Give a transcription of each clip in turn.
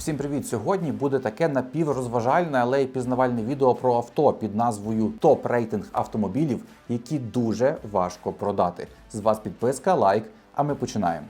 Всім привіт! Сьогодні буде таке напіврозважальне, але й пізнавальне відео про авто під назвою Топ рейтинг автомобілів, які дуже важко продати. З вас підписка, лайк. А ми починаємо.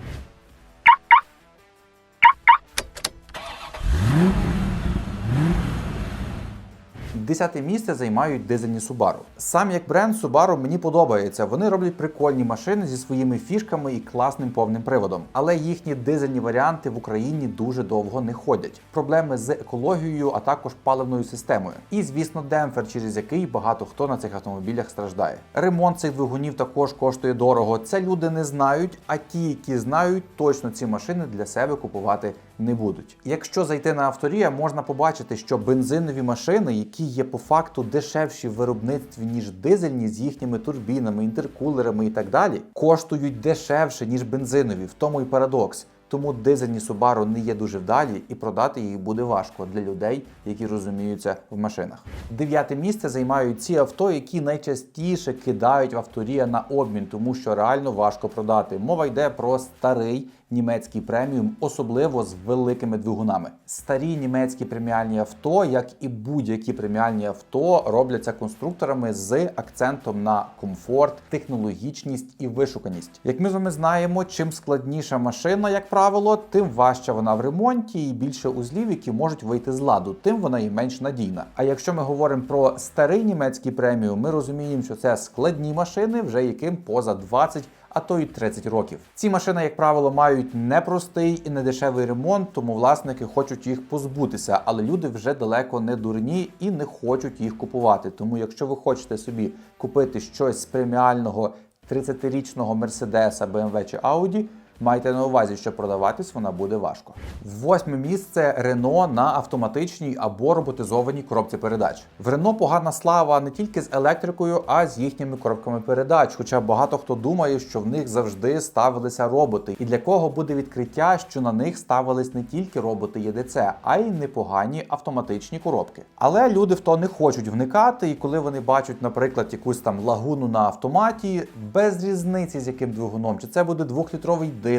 Десяте місце займають дизельні Subaru. Сам як бренд Subaru мені подобається. Вони роблять прикольні машини зі своїми фішками і класним повним приводом. Але їхні дизельні варіанти в Україні дуже довго не ходять. Проблеми з екологією, а також паливною системою. І звісно, демпфер, через який багато хто на цих автомобілях страждає. Ремонт цих двигунів також коштує дорого. Це люди не знають, а ті, які знають, точно ці машини для себе купувати не будуть. Якщо зайти на авторія, можна побачити, що бензинові машини, які є по факту дешевші в виробництві ніж дизельні з їхніми турбінами, інтеркулерами і так далі, коштують дешевше ніж бензинові. В тому і парадокс. Тому дизельні Subaru не є дуже вдалі, і продати їх буде важко для людей, які розуміються в машинах. Дев'яте місце займають ці авто, які найчастіше кидають в авторія на обмін, тому що реально важко продати. Мова йде про старий німецький преміум, особливо з великими двигунами. Старі німецькі преміальні авто, як і будь-які преміальні авто, робляться конструкторами з акцентом на комфорт, технологічність і вишуканість. Як ми з вами знаємо, чим складніша машина, як правило, тим важча вона в ремонті і більше узлів, які можуть вийти з ладу, тим вона і менш надійна. А якщо ми говоримо про старий німецький преміум, ми розуміємо, що це складні машини, вже яким поза 20 а то й 30 років. Ці машини, як правило, мають непростий і недешевий ремонт, тому власники хочуть їх позбутися, але люди вже далеко не дурні і не хочуть їх купувати. Тому, якщо ви хочете собі купити щось з преміального 30-річного Мерседеса, BMW чи Audi, Майте на увазі, що продаватись вона буде важко. Восьме місце Рено на автоматичній або роботизованій коробці передач. В Рено погана слава не тільки з електрикою, а з їхніми коробками передач. Хоча багато хто думає, що в них завжди ставилися роботи, і для кого буде відкриття, що на них ставились не тільки роботи ЄДЦ, а й непогані автоматичні коробки. Але люди в то не хочуть вникати, і коли вони бачать, наприклад, якусь там лагуну на автоматі, без різниці з яким двигуном, чи це буде двохлітровий дизель,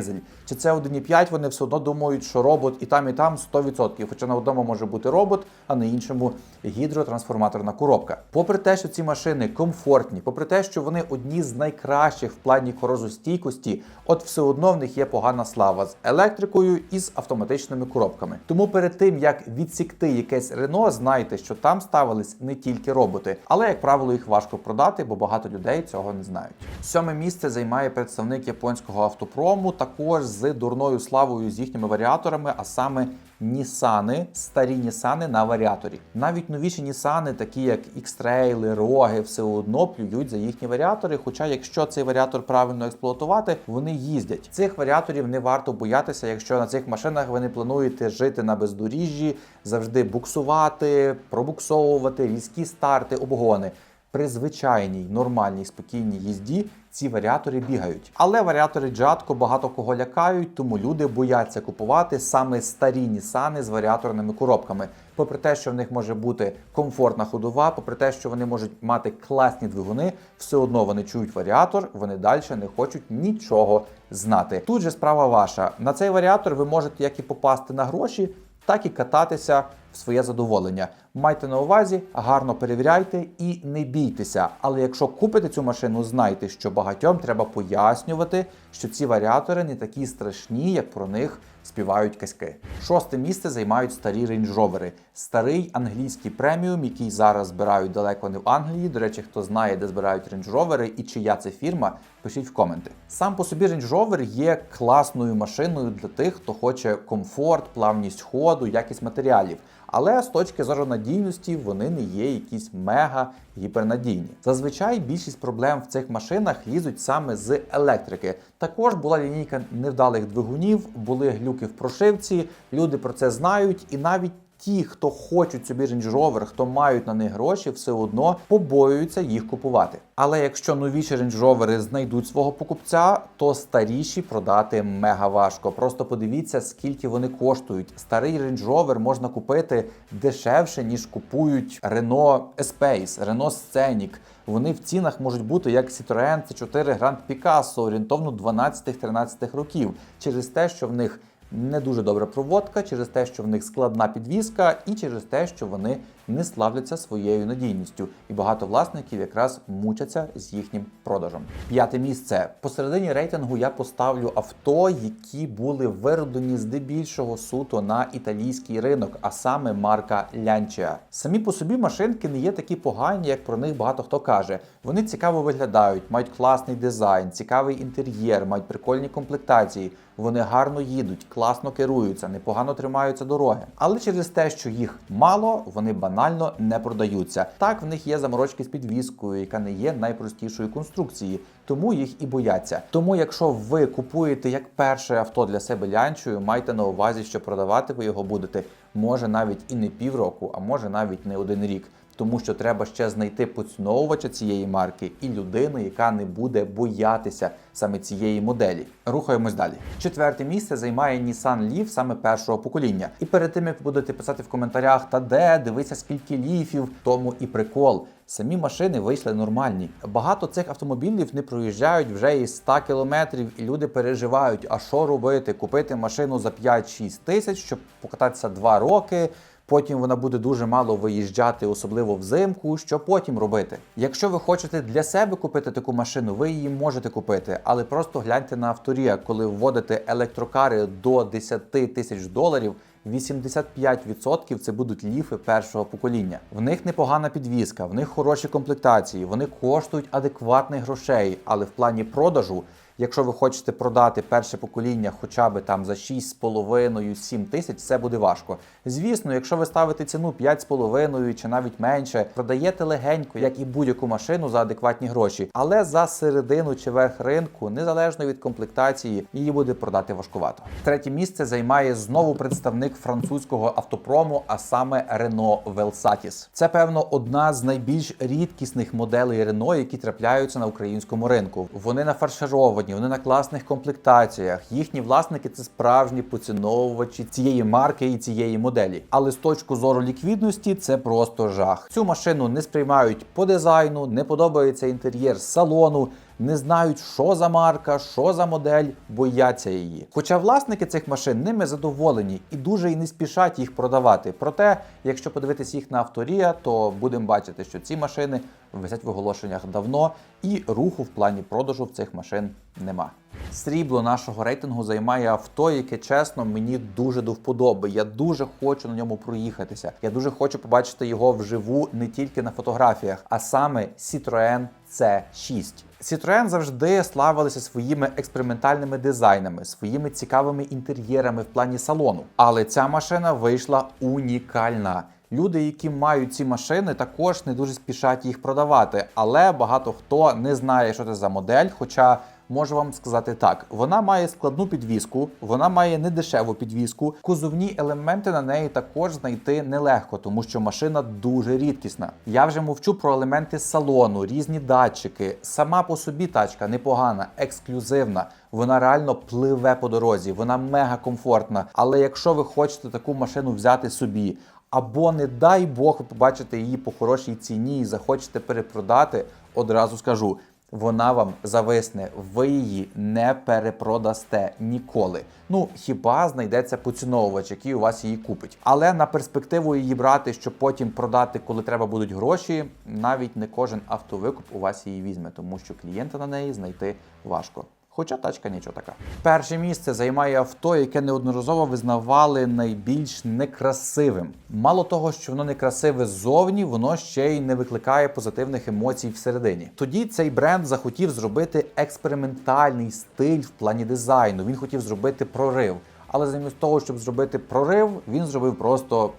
чи це 1,5, вони все одно думають, що робот і там, і там 100%. Хоча на одному може бути робот, а на іншому гідротрансформаторна коробка. Попри те, що ці машини комфортні, попри те, що вони одні з найкращих в плані корозостійкості, от все одно в них є погана слава з електрикою і з автоматичними коробками. Тому перед тим як відсікти якесь Рено, знайте, що там ставились не тільки роботи, але як правило їх важко продати, бо багато людей цього не знають. Сьоме місце займає представник японського автопрому також з дурною славою з їхніми варіаторами, а саме Нісани, старі Нісани на варіаторі. Навіть новіші Нісани, такі як X-Trail, роги, все одно плюють за їхні варіатори. Хоча, якщо цей варіатор правильно експлуатувати, вони їздять. Цих варіаторів не варто боятися, якщо на цих машинах ви не плануєте жити на бездоріжжі, завжди буксувати, пробуксовувати, різкі старти, обгони. При звичайній нормальній спокійній їзді ці варіатори бігають. Але варіатори Джатко багато кого лякають, тому люди бояться купувати саме старі Нісани з варіаторними коробками. Попри те, що в них може бути комфортна ходова, попри те, що вони можуть мати класні двигуни, все одно вони чують варіатор, вони далі не хочуть нічого знати. Тут же справа ваша. На цей варіатор ви можете як і попасти на гроші, так і кататися в своє задоволення. Майте на увазі, гарно перевіряйте і не бійтеся. Але якщо купите цю машину, знайте, що багатьом треба пояснювати, що ці варіатори не такі страшні, як про них співають казки. Шосте місце займають старі рейндж-ровери. Старий англійський преміум, який зараз збирають далеко не в Англії. До речі, хто знає, де збирають рейндж-ровери і чия це фірма, пишіть в коменти. Сам по собі Range Rover є класною машиною для тих, хто хоче комфорт, плавність ходу, якість матеріалів. Але з точки зору надійності вони не є якісь мега гіпернадійні. Зазвичай більшість проблем в цих машинах лізуть саме з електрики. Також була лінійка невдалих двигунів, були глюки в прошивці. Люди про це знають, і навіть ті, хто хочуть собі Range Rover, хто мають на них гроші, все одно побоюються їх купувати. Але якщо новіші Range Rover знайдуть свого покупця, то старіші продати мега важко. Просто подивіться, скільки вони коштують. Старий Range Rover можна купити дешевше, ніж купують Renault Espace, Renault Scenic. Вони в цінах можуть бути як Citroën C4 Grand Picasso, орієнтовно 12-13 років, через те, що в них не дуже добра проводка через те, що в них складна підвізка, і через те, що вони не славляться своєю надійністю. І багато власників якраз мучаться з їхнім продажем. П'яте місце. Посередині рейтингу я поставлю авто, які були вироблені здебільшого суто на італійський ринок, а саме марка Lancia. Самі по собі машинки не є такі погані, як про них багато хто каже. Вони цікаво виглядають, мають класний дизайн, цікавий інтер'єр, мають прикольні комплектації. Вони гарно їдуть, класно керуються, непогано тримаються дороги. Але через те, що їх мало, вони банально не продаються. Так, в них є заморочки з підвіскою, яка не є найпростішою конструкції, тому їх і бояться. Тому, якщо ви купуєте як перше авто для себе лянчою, майте на увазі, що продавати ви його будете може навіть і не півроку, а може навіть не один рік тому що треба ще знайти поціновувача цієї марки і людину, яка не буде боятися саме цієї моделі. Рухаємось далі. Четверте місце займає Nissan Leaf саме першого покоління. І перед тим як будете писати в коментарях, та де дивися, скільки ліфів, тому і прикол. Самі машини вийшли нормальні. Багато цих автомобілів не проїжджають вже із 100 кілометрів, і люди переживають, а що робити? Купити машину за 5-6 тисяч, щоб покататися 2 роки. Потім вона буде дуже мало виїжджати, особливо взимку. Що потім робити? Якщо ви хочете для себе купити таку машину, ви її можете купити, але просто гляньте на авторія, коли вводите електрокари до 10 тисяч доларів. 85% це будуть ліфи першого покоління. В них непогана підвізка, в них хороші комплектації, вони коштують адекватних грошей, але в плані продажу Якщо ви хочете продати перше покоління хоча б там за 6,5-7 тисяч, це буде важко. Звісно, якщо ви ставите ціну 5,5 чи навіть менше, продаєте легенько, як і будь-яку машину за адекватні гроші. Але за середину чи верх ринку, незалежно від комплектації, її буде продати важкувато. Третє місце займає знову представник французького автопрому, а саме Renault Velsatis. Це певно одна з найбільш рідкісних моделей Renault, які трапляються на українському ринку. Вони нафаршировані вони на класних комплектаціях. Їхні власники це справжні поціновувачі цієї марки і цієї моделі. Але з точки зору ліквідності це просто жах. Цю машину не сприймають по дизайну, не подобається інтер'єр салону. Не знають, що за марка, що за модель, бояться її. Хоча власники цих машин ними задоволені і дуже і не спішать їх продавати. Проте, якщо подивитись їх на авторія, то будемо бачити, що ці машини висять в оголошеннях давно, і руху в плані продажу в цих машин нема. Срібло нашого рейтингу займає авто, яке чесно мені дуже до вподоби. Я дуже хочу на ньому проїхатися. Я дуже хочу побачити його вживу не тільки на фотографіях, а саме Citroën C6. Citroën завжди славилися своїми експериментальними дизайнами, своїми цікавими інтер'єрами в плані салону. Але ця машина вийшла унікальна. Люди, які мають ці машини, також не дуже спішать їх продавати. Але багато хто не знає, що це за модель. Хоча можу вам сказати так: вона має складну підвіску, вона має недешеву підвіску. Кузовні елементи на неї також знайти нелегко, тому що машина дуже рідкісна. Я вже мовчу про елементи салону, різні датчики. Сама по собі тачка непогана, ексклюзивна. Вона реально пливе по дорозі, вона мега комфортна. Але якщо ви хочете таку машину взяти собі, або, не дай Бог, ви побачите її по хорошій ціні і захочете перепродати, одразу скажу. Вона вам зависне, ви її не перепродасте ніколи. Ну хіба знайдеться поціновувач, який у вас її купить. Але на перспективу її брати, щоб потім продати, коли треба будуть гроші, навіть не кожен автовикуп у вас її візьме, тому що клієнта на неї знайти важко. Хоча тачка нічого така. Перше місце займає авто, яке неодноразово визнавали найбільш некрасивим. Мало того, що воно некрасиве ззовні, воно ще й не викликає позитивних емоцій всередині. Тоді цей бренд захотів зробити експериментальний стиль в плані дизайну. Він хотів зробити прорив. Але замість того, щоб зробити прорив, він зробив просто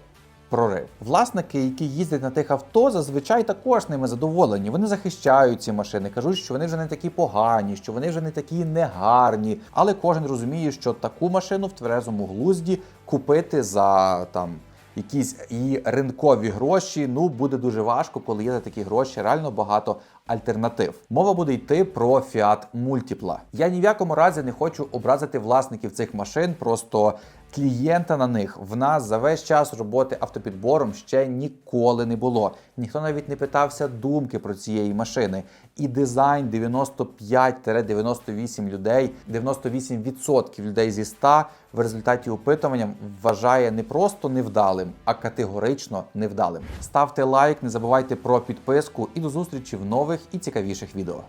прорив. Власники, які їздять на тих авто, зазвичай також ними задоволені. Вони захищають ці машини, кажуть, що вони вже не такі погані, що вони вже не такі негарні. Але кожен розуміє, що таку машину в тверезому глузді купити за там. Якісь і ринкові гроші, ну буде дуже важко, коли є такі гроші реально багато альтернатив. Мова буде йти про Fiat Multipla. Я ні в якому разі не хочу образити власників цих машин, просто клієнта на них в нас за весь час роботи автопідбором ще ніколи не було. Ніхто навіть не питався думки про цієї машини. І дизайн 95-98 людей, 98% людей зі 100 в результаті опитування вважає не просто невдалим, а категорично невдалим. Ставте лайк, не забувайте про підписку і до зустрічі в нових і цікавіших відео.